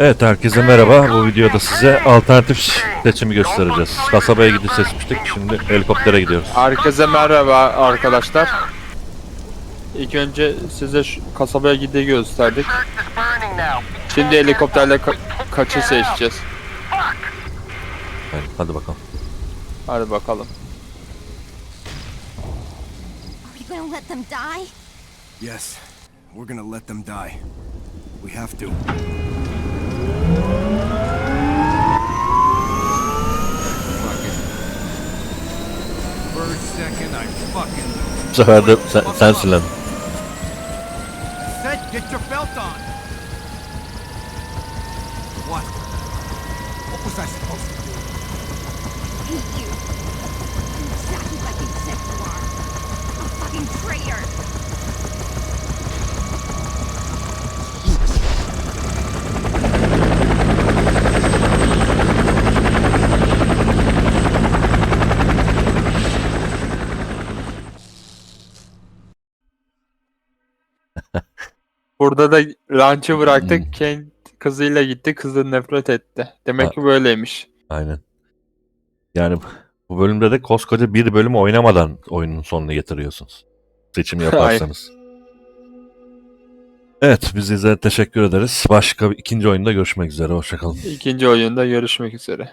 Evet herkese merhaba. Bu videoda size alternatif seçimi göstereceğiz. Kasabaya gidip seçmiştik. Şimdi helikoptere gidiyoruz. Herkese merhaba arkadaşlar. İlk önce size şu kasabaya gideyi gösterdik. Şimdi helikopterle ka- kaçı seçeceğiz. Yani hadi bakalım. Hadi bakalım. Yes, we're gonna let them die. We have to. Second, I fucking Bu sefer de sen, sensin lan. said get your belt on. What? What was I supposed to do? Burada da lunch'ı bıraktık. Hmm. Kendi kızıyla gitti. Kızı nefret etti. Demek Ha. ki böyleymiş. Aynen. Yani bu bölümde de koskoca bir bölüm oynamadan oyunun sonunu getiriyorsunuz. Seçim yaparsanız. Evet biz izlediğiniz teşekkür ederiz. Başka ikinci oyunda görüşmek üzere. Hoşçakalın. İkinci oyunda görüşmek üzere.